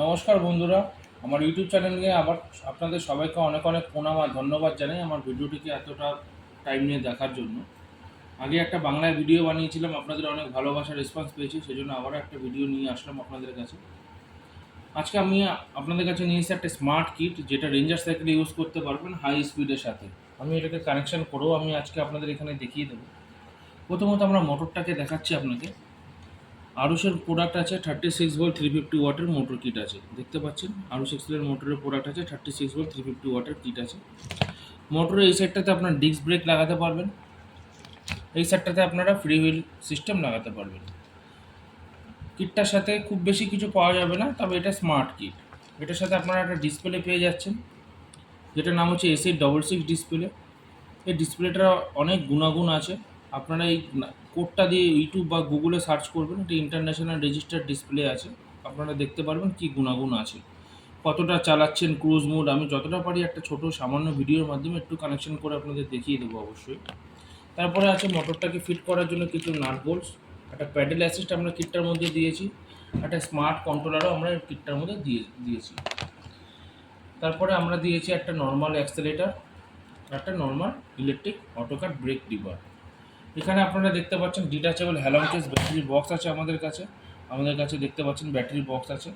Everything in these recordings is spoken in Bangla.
নমস্কার বন্ধুরা, আমার ইউটিউব চ্যানেলে আবার আপনাদের সবাইকে অনেক অনেক প্রণাম আর ধন্যবাদ জানাই আমার ভিডিওটিকে এতটা টাইম নিয়ে দেখার জন্য। আগে একটা বাংলায় ভিডিও বানিয়েছিলাম, আপনাদের অনেক ভালোবাসা রেসপন্স পেয়েছি, সেজন্য আবারও একটা ভিডিও নিয়ে আসলাম আপনাদের কাছে। আজকে আমি আপনাদের কাছে নিয়ে এসেছি একটা স্মার্ট কিট যেটা রেঞ্জার সাইকেল ইউজ করতে পারবেন হাই স্পিডের সাথে। আমি এটাকে কানেকশন করেও আমি আজকে আপনাদের এখানে দেখিয়ে দেবো। প্রথমত আমরা মোটরটাকে দেখাচ্ছি আপনাকে। আরুসের প্রোডাক্ট আছে thirty six volt three fifty ওয়াটের মোটর কিট আছে। দেখতে পাচ্ছেন? আরুস এক্সেলের মোটরের প্রোডাক্ট আছে thirty six volt three fifty ওয়াটের কিট আছে মোটরের এই সাইডটাতে আপনার ডিস্ক ব্রেক লাগাতে পারবেন। এই সাইডটাতে আপনারা ফ্রি হুইল সিস্টেম লাগাতে পারবেন। কিটটার সাথে খুব বেশি কিছু পাওয়া যাবে না, তবে এটা স্মার্ট কিট এটার সাথে আপনারা একটা ডিসপ্লে পেয়ে যাচ্ছেন, যেটার নাম হচ্ছে এসি ডবল সিক্স ডিসপ্লে এই ডিসপ্লেটার অনেক গুণাগুণ আছে। আপনারা এই কোডটা দিয়ে ইউটিউব বা গুগলে সার্চ করবেন। এটা ইন্টারন্যাশনাল রেজিস্টার্ড ডিসপ্লে আছে। আপনারা দেখতে পারবেন কী গুণাগুণ আছে। কতটা চালাচ্ছেন ক্রুজ মোড আমি যতটা পারি একটা ছোট সামান্য ভিডিওর মাধ্যমে একটু কানেকশন করে আপনাদের দেখিয়ে দেবো অবশ্যই। তারপরে আছে মোটরটাকে ফিট করার জন্য কিছু নাট বোল্টস একটা প্যাডেল অ্যাসিস্ট আমরা কিটটার মধ্যে দিয়েছি, একটা স্মার্ট কন্ট্রোলারও আমরা কিটটার মধ্যে দিয়ে, দিয়েছি। তারপরে আমরা দিয়েছি একটা নর্মাল অ্যাক্সেলেটার একটা নর্মাল ইলেকট্রিক অটোকার ব্রেক ডিবার এখানে আপনারা দেখতে পাচ্ছেন ডিটাচেবল হ্যালং কেস ব্যাটারি বক্স আছে আমাদের কাছে। আমাদের কাছে দেখতে পাচ্ছেন ব্যাটারি বক্স আছে।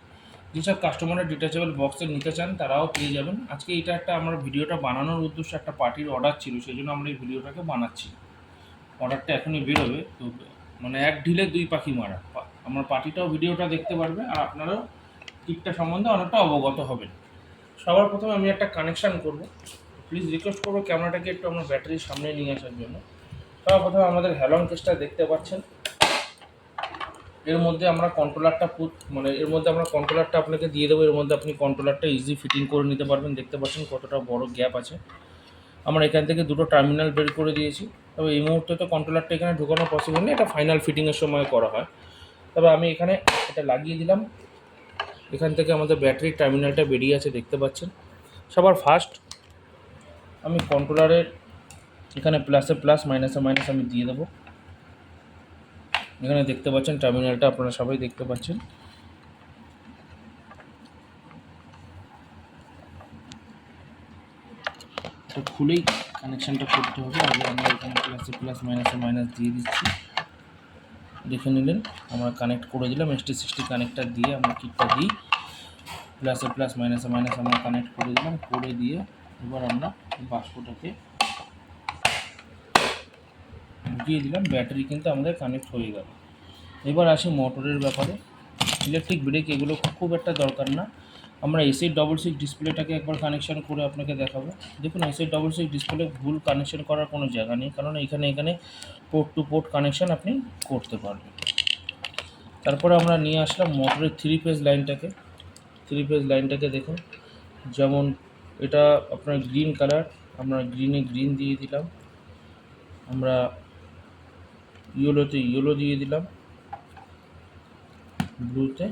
যেসব কাস্টমাররা ডিটাচেবল বক্সে নিতে চান, তারাও পেয়ে যাবেন। আজকে এটা একটা আমার ভিডিওটা বানানোর উদ্দেশ্যে একটা পার্টির অর্ডার ছিল সেই জন্য আমরা এই ভিডিওটাকে বানাচ্ছি। অর্ডারটা এখনই বেরোবে, তো মানে এক ঢিলে দুই পাখি মারা। আমার পার্টিটাও ভিডিওটা দেখতে পারবে, আর আপনারাও কিটটা সম্বন্ধে অনেকটা অবগত হবেন। সবার প্রথমে আমি একটা কানেকশান করব। প্লিজ রিকোয়েস্ট করব, ক্যামেরাটাকে একটু আমার ব্যাটারির সামনে নিয়ে আসার জন্য। সবার প্রথমে আমাদের হ্যালং কেসটা দেখতে পাচ্ছেন। এর মধ্যে আমরা কন্ট্রোলারটা পুট মানে এর মধ্যে আমরা কন্ট্রোলারটা আপনাকে দিয়ে দেবো। এর মধ্যে আপনি কন্ট্রোলারটা ইজি ফিটিং করে নিতে পারবেন। দেখতে পাচ্ছেন কতটা বড় গ্যাপ আছে। আমরা এখান থেকে দুটো টার্মিনাল বের করে দিয়েছি। তবে এই মুহূর্তে তো কন্ট্রোলারটা এখানে ঢোকানো পসিবল নেই এটা ফাইনাল ফিটিংয়ের সময় করা হয়। তবে আমি এখানে এটা লাগিয়ে দিলাম। এখান থেকে আমাদের ব্যাটারির টার্মিনালটা বেরিয়ে আছে, দেখতে পাচ্ছেন। সবার ফার্স্ট আমি কন্ট্রোলারের এখানে প্লাসে প্লাস মাইনাসে মাইনাস আমি দিয়ে দেবো। এখানে দেখতে পাচ্ছেন টার্মিনালটা আপনারা সবাই দেখতে পাচ্ছেন। তো খুলেই কানেকশানটা করতে হবে। আগে আমরা এখানে প্লাসে প্লাস মাইনাসে মাইনাস দিয়ে দিচ্ছি। দেখে নিলেন, আমরা কানেক্ট করে দিলাম। এসটি সিক্সটি কানেক্টার দিয়ে আমরা কিটটা দিই। প্লাসে প্লাস মাইনাসে মাইনাস আমরা কানেক্ট করে দিলাম। করে দিয়ে এবার আমরা বাষ্পটাকে ঢুকিয়ে দিলাম, ব্যাটারি কিন্তু আমাদের কানেক্ট হয়ে গেল। এবার আসি মোটরের ব্যাপারে। ইলেকট্রিক ব্রেক এগুলো খুব একটা দরকার না। আমরা এসি ডবল সিক্স ডিসপ্লেটাকে একবার কানেকশন করে আপনাকে দেখাবো। দেখুন এসি ডবল সিক্স ডিসপ্লে ভুল কানেকশন করার কোনো জায়গা নেই, কারণ এখানে এখানে পোর্ট টু পোর্ট কানেকশন আপনি করতে পারবেন। তারপরে আমরা নিয়ে আসলাম মোটরের থ্রি ফেজ লাইনটাকে থ্রি ফেজ লাইনটাকে দেখুন, যেমন এটা আপনার গ্রিন কালার আমরা গ্রিনে গ্রিন দিয়ে দিলাম। আমরা ইয়েলোতে ইয়েলো দিয়ে দিলাম। ব্লুতে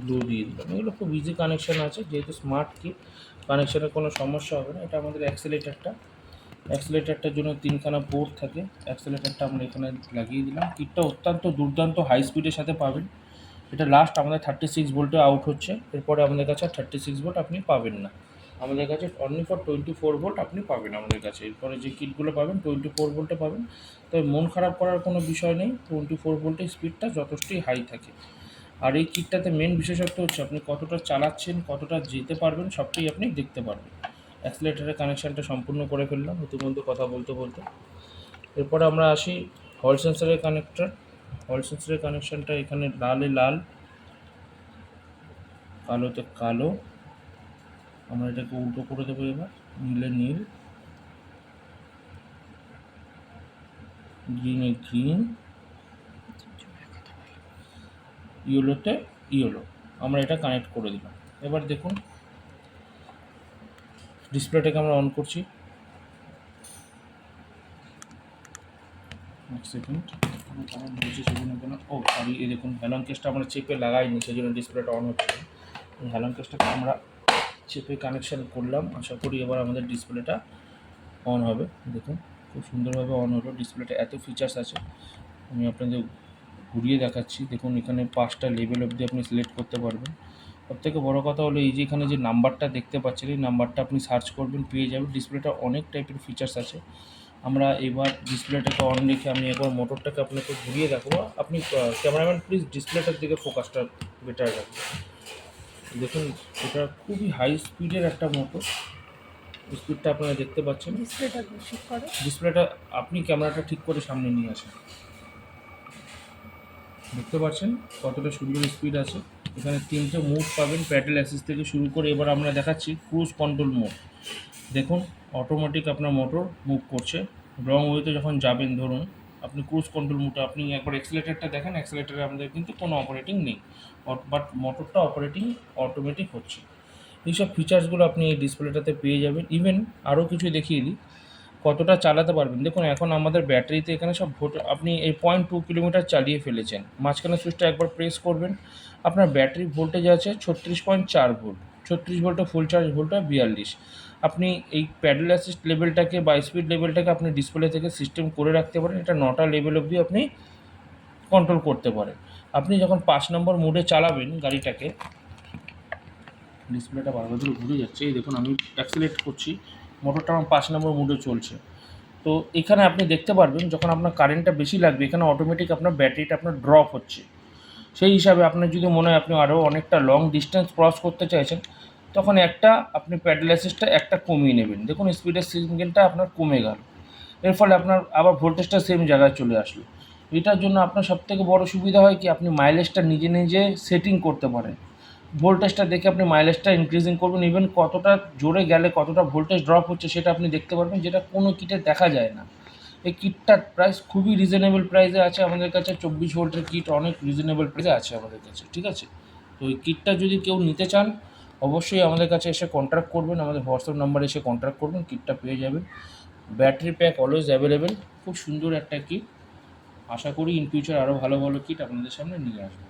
ব্লু দিয়ে দিলাম। এগুলো খুব ইজি কানেকশান আছে। যেহেতু স্মার্ট কিট কানেকশানের কোনো সমস্যা হবে না। এটা আমাদের অ্যাক্সেলেটারটা অ্যাক্সেলেটারটার জন্য তিনখানা পোর্ট থাকে। অ্যাক্সেলেটারটা আমরা এখানে লাগিয়ে দিলাম। কিটটা অত্যন্ত দুর্দান্ত হাই স্পিডের সাথে পাবেন। এটা লাস্ট আমাদের থার্টি সিক্স ভোল্টে আউট হচ্ছে। এরপরে আমাদের কাছে আর থার্টি সিক্স ভোল্ট আপনি পাবেন না। আমাদের কাছে only for twenty four volt আপনি পাবেন আমাদের কাছে। এরপরে যে কিটগুলো পাবেন টোয়েন্টি ফোর ভোল্টে পাবেন। তবে মন খারাপ করার কোনো বিষয় নেই টোয়েন্টি ফোর ভোল্টের স্পিডটা যথেষ্টই হাই থাকে। আর এই কিটটাতে মেন বিশেষত্ব হচ্ছে, আপনি কতটা চালাচ্ছেন, কতটা যেতে পারবেন, সবটাই আপনি দেখতে পারবেন। অ্যাক্সিলেটারের কানেকশানটা সম্পূর্ণ করে ফেললাম ইতিমধ্যে কথা বলতে বলতে। এরপরে আমরা আসি হল সেন্সারের কানেক্টর হল সেন্সারের কানেকশানটা এখানে লালে লাল, কালোতে কালো। আমরা এটাকে উল্টো করে দেবো এবার, নীলে নীল। গ্রিনে গ্রিন ইয়েলোতে ইয়েলো আমরা এটা কানেক্ট করে দিলাম। এবার দেখুন ডিসপ্লেটাকে আমরা অন করছি। সেকেন্ড ও সরি এই দেখুন হ্যালন কেসটা আমরা চেপে লাগাইনি, সেই জন্য ডিসপ্লেটা অন হচ্ছে। এই হ্যালন কেসটাকে আমরা চেপে কানেকশান করলাম। আশা করি এবার আমাদের ডিসপ্লেটা অন হবে। দেখুন, খুব সুন্দরভাবে অন হলো। ডিসপ্লেটা এত ফিচার্স আছে। আমি আপনাদের ঘুরিয়ে দেখাচ্ছি। দেখুন, এখানে পাঁচটা লেভেল অবধি আপনি সিলেক্ট করতে পারবেন। সব থেকে বড়ো কথা হলো, এই যে এখানে যে নাম্বারটা দেখতে পাচ্ছেন, এই নাম্বারটা আপনি সার্চ করবেন, পেয়ে যাবেন। ডিসপ্লেটা অনেক টাইপের ফিচার্স আছে। আমরা এবার ডিসপ্লেটাকে অন রেখে আমি একবার মোটরটাকে আপনাকে ঘুরিয়ে দেখাবো। আপনি ক্যামেরাম্যান প্লিজ ডিসপ্লেটার দিকে ফোকাসটা বেটার রাখবেন। দেখুন এটা খুবই হাই স্পিডের একটা মোটর স্পিডটা আপনারা দেখতে পাচ্ছেন। ডিসপ্লেটা ঠিক করো। ডিসপ্লেটা আপনি ক্যামেরাটা ঠিক করে সামনে নিয়ে আসেন। দেখতে পাচ্ছেন কতটা সুন্দর স্পিড আছে। এখানে তিনটে মুভ পাবেন প্যাডেল অ্যাসিস থেকে শুরু করে এবার আমরা দেখাচ্ছি ক্রুজ কন্ট্রোল মোড দেখুন অটোমেটিক আপনার মোটর মুভ করছে। রং ওয়েতে যখন যাবেন ধরুন আপনি ক্রুজ কন্ট্রোল মোডে আপনি একবার অ্যাক্সিলেটারটা দেখেন অ্যাক্সিলেটারে আমাদের কিন্তু কোনো অপারেটিং নেই। বাট মোটরটা অপারেটিং অটোমেটিক হচ্ছে। এইসব ফিচার্সগুলো আপনি এই ডিসপ্লেটাতে পেয়ে যাবেন। ইভেন আরও কিছু দেখিয়ে দিই। কতটা চালাতে পারবেন? দেখুন, এখন আমাদের ব্যাটারিতে এখানে সব ভোট, আপনি এই পয়েন্ট টু কিলোমিটার চালিয়ে ফেলেছেন। মাঝখানে সুইচটা একবার প্রেস করবেন। আপনার ব্যাটারি ভোল্টেজ আছে ছত্রিশ পয়েন্ট চার ভোল্ট ছত্রিশ ভোল্টে ফুল চার্জ ভোল্টটা বিয়াল্লিশ। আপনি এই প্যাডেল অ্যাসিস্ট লেভেলটাকে বা স্পিড লেভেলটাকে আপনি ডিসপ্লে থেকে সিস্টেম করে রাখতে পারেন। এটা নটা লেভেল অবধি আপনি কন্ট্রোল করতে পারেন। আপনি যখন পাঁচ নম্বর মোডে চালাবেন গাড়িটাকে ডিসপ্লেটা বারবার ধরে ঘুরে যাচ্ছে। এই দেখুন, আমি অ্যাক্সিলেট করছি। মোটরটা আমার পাঁচ নম্বর মুডে চলছে। তো এখানে আপনি দেখতে পারবেন, যখন আপনার কারেন্টটা বেশি লাগবে, এখানে অটোমেটিক আপনার ব্যাটারিটা আপনার ড্রপ হচ্ছে। সেই হিসাবে আপনার যদি মনে হয় আপনি আরও অনেকটা লং ডিস্টেন্স ক্রস করতে চাইছেন তখন একটা আপনি প্যাডেল অ্যাসিসটা একটা কমিয়ে নেবেন। দেখুন স্পিডের সিঙ্গেলটা আপনার কমে গেল। এর ফলে আপনার আবার ভোল্টেজটা সেম জায়গায় চলে আসলো। এটার জন্য আপনার সবথেকে বড় সুবিধা হয় কি? আপনি মাইলেজটা নিজে নিজে সেটিং করতে পারেন। ভোল্টেজটা দেখে আপনি মাইলেজটা ইনক্রিজিং করবেন। ইভেন কতটা জোরে গেলে কতটা ভোল্টেজ ড্রপ হচ্ছে সেটা আপনি দেখতে পারবেন, যেটা কোনো কিটে দেখা যায় না। এই কিটটার প্রাইস খুবই রিজনেবল প্রাইসে আছে। আমাদের কাছে চব্বিশ ভোল্টের কিট অনেক রিজনেবল প্রাইসে আছে আমাদের কাছে। ঠিক আছে? তো এই কিটটা যদি কেউ নিতে চান অবশ্যই আমাদের কাছে এসে কন্ট্যাক্ট করবেন, আমাদের হোয়াটসঅ্যাপ নাম্বারে এসে কন্ট্যাক্ট করবেন কিটটা পেয়ে যাবেন। ব্যাটারি প্যাক অলওয়েজ অ্যাভেলেবেল খুব সুন্দর একটা কিট আশা করি ইন ফিউচার আরও ভালো ভালো কিট আপনাদের সামনে নিয়ে আসব।